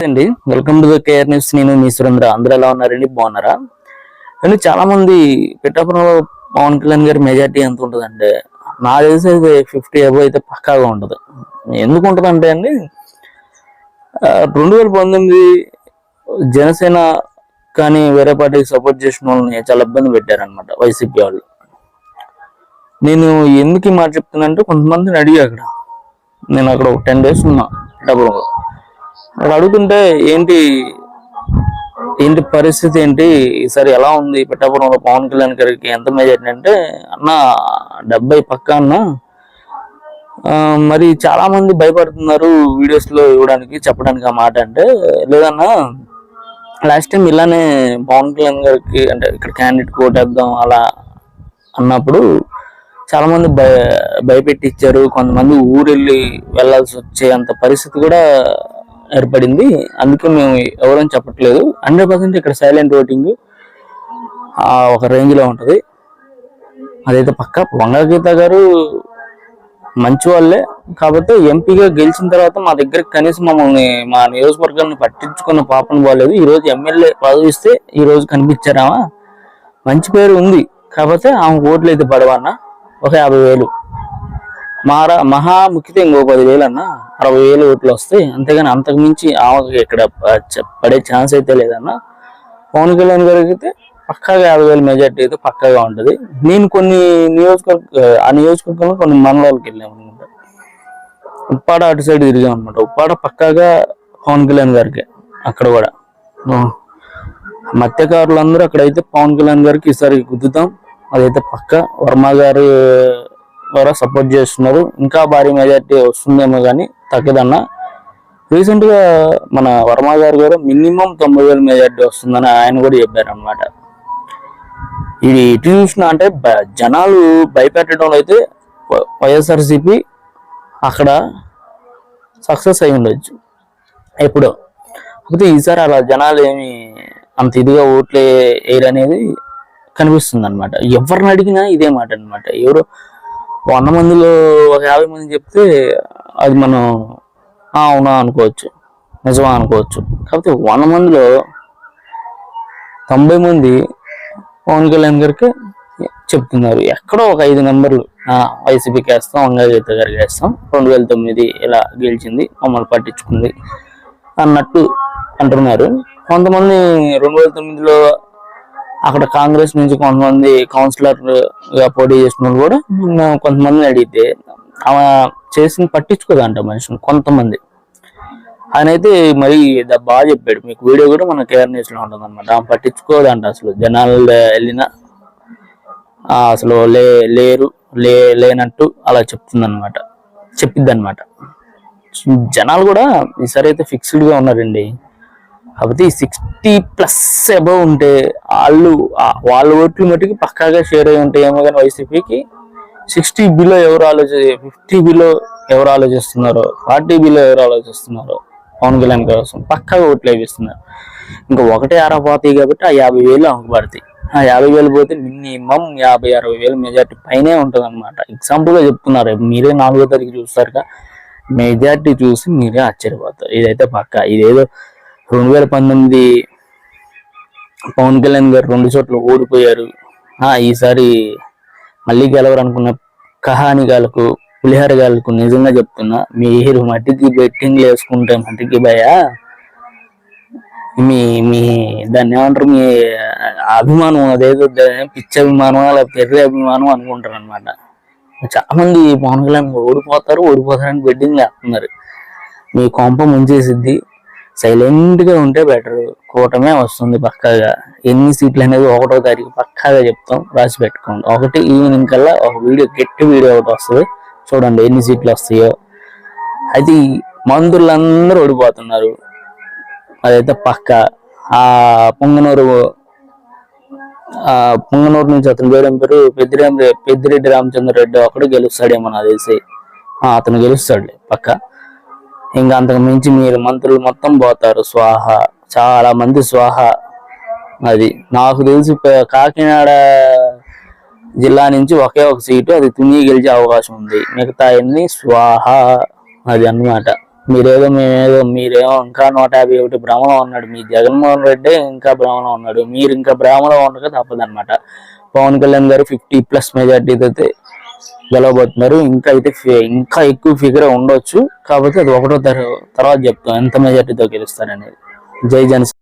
అండి. Welcome to the care news నేను మీ సురేంద్ర. అందరూ ఎలా ఉన్నారండి? బాగున్నారా? అండి చాలా మంది పిఠాపురంలో పవన్ కళ్యాణ్ గారి మెజార్టీ ఎంత ఉంటుందంటే నా తెలిసి అయితే ఫిఫ్టీ అబో అయితే పక్కాగా ఉంటుంది. ఎందుకు ఉంటుంది అంటే అండి రెండు వేల పంతొమ్మిది జనసేన కానీ వేరే పార్టీకి సపోర్ట్ చేసిన వాళ్ళని చాలా ఇబ్బంది పెట్టారనమాట వైసీపీ వాళ్ళు. నేను ఎందుకు ఈ మాట చెప్తున్నానంటే కొంతమందిని అడిగా అక్కడ. నేను అక్కడ ఒక టెన్ డేస్ ఉన్నా పిఠాపురంలో. అక్కడ అడుగుతుంటే ఏంటి ఏంటి పరిస్థితి ఏంటి? ఈసారి ఎలా ఉంది? పిఠాపురంలో పవన్ కళ్యాణ్ గారికి ఎంత మెజార్టీ అంటే అన్న డెబ్బై పక్క అన్న. మరి చాలా మంది భయపడుతున్నారు వీడియోస్లో ఇవ్వడానికి చెప్పడానికి ఆ మాట అంటే. లేదన్నా లాస్ట్ టైం ఇలానే పవన్ కళ్యాణ్ గారికి అంటే ఇక్కడ క్యాండిడేట్ కోటేద్దాం అలా అన్నప్పుడు చాలా మంది భయ భయపెట్టిచ్చారు. కొంతమంది ఊరెళ్ళి వెళ్ళాల్సి వచ్చే అంత పరిస్థితి కూడా ఏర్పడింది. అందుకే మేము ఎవరని చెప్పట్లేదు. హండ్రెడ్ పర్సెంట్ ఇక్కడ సైలెంట్ ఓటింగ్ ఒక రేంజ్లో ఉంటుంది. అదైతే పక్క. వంగ గీత గారు మంచి వాళ్ళే. కాకపోతే ఎంపీగా గెలిచిన తర్వాత మా దగ్గర కనీసం మమ్మల్ని మా నియోజకవర్గాన్ని పట్టించుకున్న పాపను బాగాలేదు ఈరోజు ఎమ్మెల్యే పదవిస్తే ఈరోజు కనిపించారామా? మంచి పేరు ఉంది. కాకపోతే ఆమె ఓట్లు అయితే పడవన్నా ఒక యాభై వేలు. మహారా మహా ముఖ్యత ఇంకో పదివేలు అన్న అరవై వేలు ఓట్లు వస్తాయి. అంతేగాని అంతకు మించి ఆమెకి ఇక్కడ పడే ఛాన్స్ అయితే లేదన్న పవన్ కళ్యాణ్ గారికి అయితే పక్కాగా యాభై వేల మెజార్టీ అయితే పక్కాగా ఉంటుంది. నేను కొన్ని నియోజకవర్గ ఆ నియోజకవర్గంలో కొన్ని మండలాలకు వెళ్ళాము అనమాట. ఉప్పాడ అటు సైడ్ తిరిగాం అనమాట. ఉప్పాడ పక్కాగా పవన్ కళ్యాణ్ గారికి అక్కడ కూడా. మత్స్యకారులందరూ అక్కడైతే పవన్ కళ్యాణ్ గారికి ఈసారి గుద్దుతాం. అదైతే పక్క. వర్మ గారు ద్వారా సపోర్ట్ చేస్తున్నారు. ఇంకా భారీ మెజార్టీ వస్తుందేమో కానీ తగ్గదన్న. రీసెంట్గా మన వర్మ గారు కూడా మినిమం తొంభై వేల మెజార్టీ వస్తుందని ఆయన కూడా చెప్పారు అనమాట ఇది ఇటు చూసినా అంటే జనాలు భయపెట్టడంలో అయితే వైఎస్ఆర్సిపి వైఎస్ఆర్సీపీ అక్కడ సక్సెస్ అయి ఉండొచ్చు. ఎప్పుడో. కాకపోతే ఈసారి అలా జనాలు ఏమి అంత ఇదిగా ఓట్లే వేయరు అనేది కనిపిస్తుంది అనమాట ఎవరిని అడిగినా ఇదే మాట అనమాట ఎవరు వంద మందిలో ఒక యాభై మంది చెప్తే అది మనం అవునా అనుకోవచ్చు. నిజమా అనుకోవచ్చు. కాకపోతే వంద మందిలో తొంభై మంది పవన్ కళ్యాణ్ గారికి చెప్తున్నారు. ఎక్కడో ఒక ఐదు నెంబర్లు వైసీపీకి వేస్తాం వంగగీత గారికి వేస్తాం. రెండు వేల తొమ్మిది ఇలా గెలిచింది మమ్మల్ని పట్టించుకుంది అన్నట్టు అంటున్నారు. కొంతమంది రెండు వేల తొమ్మిదిలో అక్కడ కాంగ్రెస్ నుంచి కొంతమంది కౌన్సిలర్గా పోటీ చేసిన వాళ్ళు కూడా కొంతమందిని అడిగితే ఆమె చేసిన పట్టించుకోదంట మనుషులు కొంతమంది. ఆయన అయితే మరి బాగా చెప్పాడు. మీకు వీడియో కూడా మన కేర్ న్యూస్లో ఉంటుంది అనమాట ఆమె పట్టించుకోదంట అసలు. జనాలు వెళ్ళిన అసలు లే లేరు లే లేనట్టు అలా చెప్తుంది అనమాట చెప్పిద్ది అనమాట జనాలు కూడా ఈసారి అయితే ఫిక్స్డ్గా ఉన్నారండి. కాబట్టి సిక్స్టీ ప్లస్ అబవ్ ఉంటే వాళ్ళు వాళ్ళ ఓట్లు మటుకు పక్కాగా షేర్ అయి ఉంటాయేమో కానీ వైసీపీకి సిక్స్టీ బిలో ఎవరు ఆలోచి ఫిఫ్టీ బిలో ఎవరు ఆలోచిస్తున్నారో ఫార్టీ బిలో ఎవరు ఆలోచిస్తున్నారో పవన్ కళ్యాణ్ కోసం పక్కాగా ఓట్లు వేపిస్తున్నారు. ఇంకా ఒకటే ఆరపోతాయి కాబట్టి ఆ యాభై వేలు ఆమెకు పడతాయి ఆ యాభై వేలు పోతే మినిమం యాభై అరవై వేలు మెజార్టీ పైనే ఉంటుంది అనమాట ఎగ్జాంపుల్గా చెప్తున్నారు మీరే నాలుగో తారీఖు చూస్తారుగా మెజార్టీ చూసి మీరే ఆశ్చర్యపోతారు. ఇదైతే పక్క ఇదేదో రెండు వేల పంతొమ్మిది పవన్ కళ్యాణ్ గారు రెండు చోట్ల ఓడిపోయారు. ఈసారి మళ్ళీ గెలవరు అనుకున్న పులిహార గాలకు నిజంగా చెప్తున్నా మీరు మట్టికి బెట్టింగ్లు వేసుకుంటే మట్టికి భయ? మీ మీ దాన్ని ఏమంటారు మీ అభిమానం అదేదో పిచ్చి అభిమానం లేకపోతే ఎర్రి అభిమానం అనుకుంటారు అనమాట చాలా మంది పవన్ కళ్యాణ్ ఓడిపోతారు ఓడిపోతారని బెట్టింగ్ వేస్తున్నారు మీ కొంప ముంచేసిద్ది. సైలెంట్గా ఉంటే బెటర్ కూటమే వస్తుంది పక్కాగా. ఎన్ని సీట్లు అనేది ఒకటో తారీఖు పక్కాగా చెప్తాం. రాసి పెట్టుకోండి. ఒకటి ఈవినింగ్ కల్లా ఒక వీడియో గట్టి వీడియో ఒకటి వస్తుంది. చూడండి ఎన్ని సీట్లు వస్తాయో. అది మందులందరూ ఓడిపోతున్నారు. అదైతే పక్క. ఆ పొంగనూరు ఆ పొంగనూరు నుంచి అతను పేరు పేరు? పెద్దిరెడ్డి పెద్దిరెడ్డి రామచంద్రరెడ్డి ఒకడు గెలుస్తాడేమో నాకు తెలిసి. అతను గెలుస్తాడులే పక్క. ఇంకా అంతకు మించి మీరు మంత్రులు మొత్తం పోతారు. స్వాహ. చాలా మంది స్వాహ. అది నాకు తెలిసి కాకినాడ జిల్లా నుంచి ఒకే ఒక సీటు అది తుని గెలిచే అవకాశం ఉంది. మిగతా అన్ని స్వాహ. అది అన్నమాట. మీరేదో మేమేదో మీరేమో ఇంకా నూట యాభై ఒకటి భ్రమలో ఉన్నాడు. మీ జగన్మోహన్ రెడ్డి ఇంకా భ్రమలో ఉన్నాడు. మీరు ఇంకా భ్రమలో ఉండక తప్పదన్నమాట. పవన్ కళ్యాణ్ గారు ఫిఫ్టీ ప్లస్ మెజార్టీతో అయితే గెలవబోతున్నారు. ఇంకా అయితే ఇంకా ఎక్కువ ఫిగర్ ఉండొచ్చు. కాకపోతే అది ఒకటో తర్వాత చెప్తాం ఎంత మెజార్టీతో గెలుస్తారనేది. జై జనసేన.